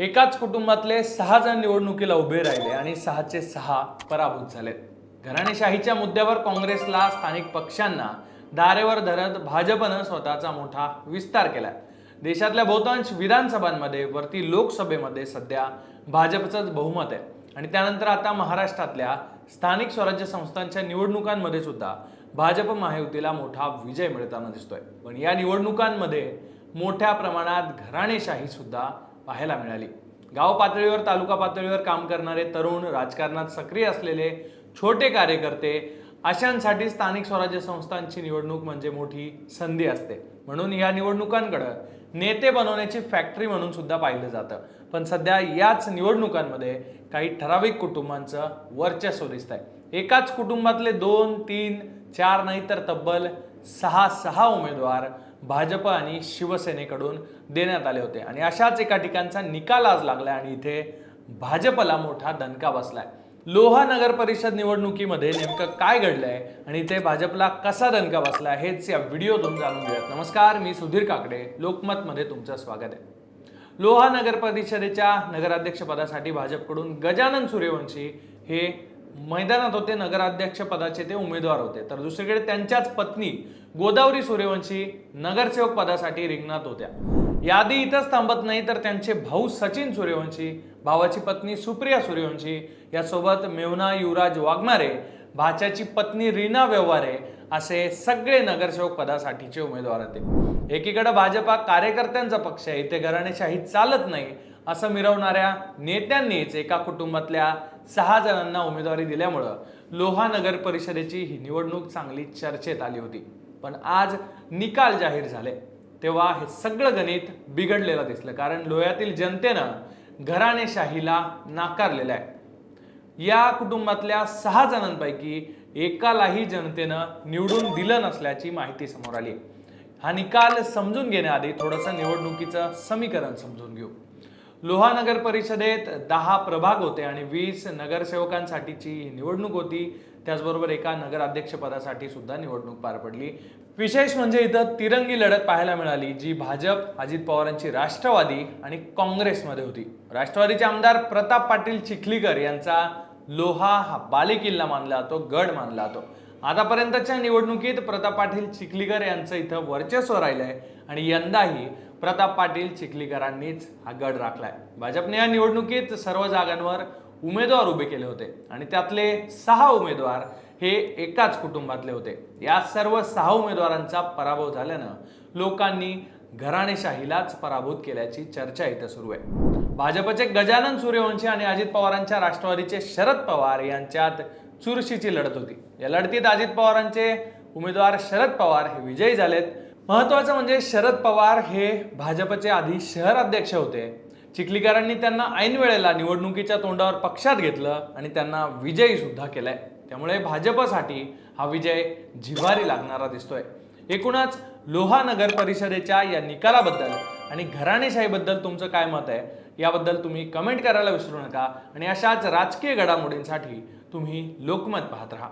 एकाच कुटुंबातले सहा जण निवडणुकीला उभे राहिले आणि सहाचे सहा पराभूत झाले. घराणेशाहीच्या मुद्द्यावर काँग्रेसला स्थानिक पक्षांना दारेवर धरत भाजपनं स्वतःचा मोठा विस्तार केला देशातल्या बहुतांश विधानसभांमध्ये वरती लोकसभेमध्ये सध्या भाजपचंच बहुमत आहे. आणि त्यानंतर आता महाराष्ट्रातल्या स्थानिक स्वराज्य संस्थांच्या निवडणुकांमध्ये सुद्धा भाजप महायुतीला मोठा विजय मिळताना दिसतोय. पण या निवडणुकांमध्ये मोठ्या प्रमाणात घराणेशाही सुद्धा पाहायला मिळाली. गाव पातळीवर तालुका पातळीवर काम करणारे तरुण राजकारणात सक्रिय असलेले छोटे कार्यकर्ते अशांसाठी स्थानिक स्वराज्य संस्थांची निवडणूक म्हणजे मोठी संधी असते. म्हणून या निवडणुकांकडं नेते बनवण्याची फॅक्टरी म्हणून सुद्धा पाहिलं जातं. पण सध्या याच निवडणुकांमध्ये काही ठराविक कुटुंबांचं वर्चस्व दिसत आहे एकाच कुटुंबातले दोन तीन चार नाही तर तब्बल सहा सहा उमेदवार भाजप आणि शिवसेनेकडून देण्यात आले होते. आणि अशाच एका ठिकाणचा निकाल आज लागलाय आणि इथे भाजपला मोठा दणका बसलाय. लोहा नगर परिषद निवडणुकीमध्ये नेमकं काय घडलंय आणि ते भाजपला कसा दणका बसलाय हेच या व्हिडिओतून जाणून घेऊयात. नमस्कार मी सुधीर काकडे. लोकमतमध्ये तुमचं स्वागत आहे. लोहा नगर परिषदेच्या नगराध्यक्षपदासाठी भाजपकडून गजानन सूर्यवंशी हे मैदानात होते नगराध्यक्ष पदाचे ते उमेदवार होते. तर दुसरीकडे त्यांच्याच पत्नी गोदावरी सूर्यवंशी नगरसेवक पदासाठी रिंगणात होत्या. यादी इथंच थांबत नाही तर त्यांचे भाऊ सचिन सूर्यवंशी भावाची पत्नी सुप्रिया सूर्यवंशी यासोबत मेवना युवराज वाघमारे भाच्याची पत्नी रीना व्यवहारे असे सगळे नगरसेवक पदासाठीचे उमेदवार होते. एकीकडे भाजपा कार्यकर्त्यांचा पक्ष आहे इथे घराणेशाही चालत नाही असं मिरवणाऱ्या नेत्यांनीच एका कुटुंबातल्या सहा जणांना उमेदवारी दिल्यामुळं लोहा नगर परिषदेची ही निवडणूक चांगली चर्चेत आली होती. पण आज निकाल जाहीर झाले. तेव्हा हे सगळं गणित बिघडलेलं दिसलं कारण लोह्यातील जनतेनं घराणेशाहीला नाकारलेलं आहे. या कुटुंबातल्या सहा जणांपैकी एकालाही जनतेनं निवडून दिलं नसल्याची माहिती समोर आली हा निकाल समजून घेण्याआधी थोडंसं निवडणुकीचं समीकरण समजून घेऊ. लोहा नगर परिषदेत दहा प्रभाग होते आणि वीस नगरसेवकांसाठीची निवडणूक होती. त्याचबरोबर एका नगराध्यक्षपदासाठी सुद्धा निवडणूक पार पडली. विशेष म्हणजे इथं तिरंगी लढत पाहायला मिळाली जी भाजप अजित पवारांची राष्ट्रवादी आणि काँग्रेसमध्ये होती. राष्ट्रवादीचे आमदार प्रताप पाटील चिखलीकर यांचा लोहा हा बालेकिल्ला मानला जातो गड मानला जातो. आतापर्यंतच्या निवडणुकीत प्रताप पाटील चिखलीकर यांचं इथं वर्चस्व राहिलंय आणि यंदाही प्रताप पाटील चिखलीकरांनीच हा गड राखलाय. भाजपने या निवडणुकीत सर्व जागांवर उमेदवार उभे केले होते आणि त्यातले सहा उमेदवार हे एकाच कुटुंबातले होते. या सर्व सहा उमेदवारांचा पराभव झाल्यानं लोकांनी घराणेशाहीलाच पराभूत केल्याची चर्चा इथं सुरू आहे. भाजपचे गजानन सूर्यवंशी आणि अजित पवारांच्या राष्ट्रवादीचे शरद पवार यांच्यात चुरशीची लढत होती. या लढतीत अजित पवारांचे उमेदवार शरद पवार हे विजयी झालेत. महत्वाचं म्हणजे शरद पवार हे भाजपचे आधी शहर अध्यक्ष होते. चिखलीकरांनी त्यांना ऐन वेळेला निवडणुकीच्या तोंडावर पक्षात घेतलं आणि त्यांना विजयी सुद्धा केलाय. त्यामुळे भाजपसाठी हा विजय जिव्हारी लागणारा दिसतोय. एकूणच लोहा नगर परिषदेच्या या निकालाबद्दल आणि घराणेशाहीबद्दल तुमचं काय मत आहे याबद्दल तुम्ही कमेंट करायला विसरू नका. आणि अशाच राजकीय घडामोडींसाठी तुम्ही लोकमत पाहत राहा.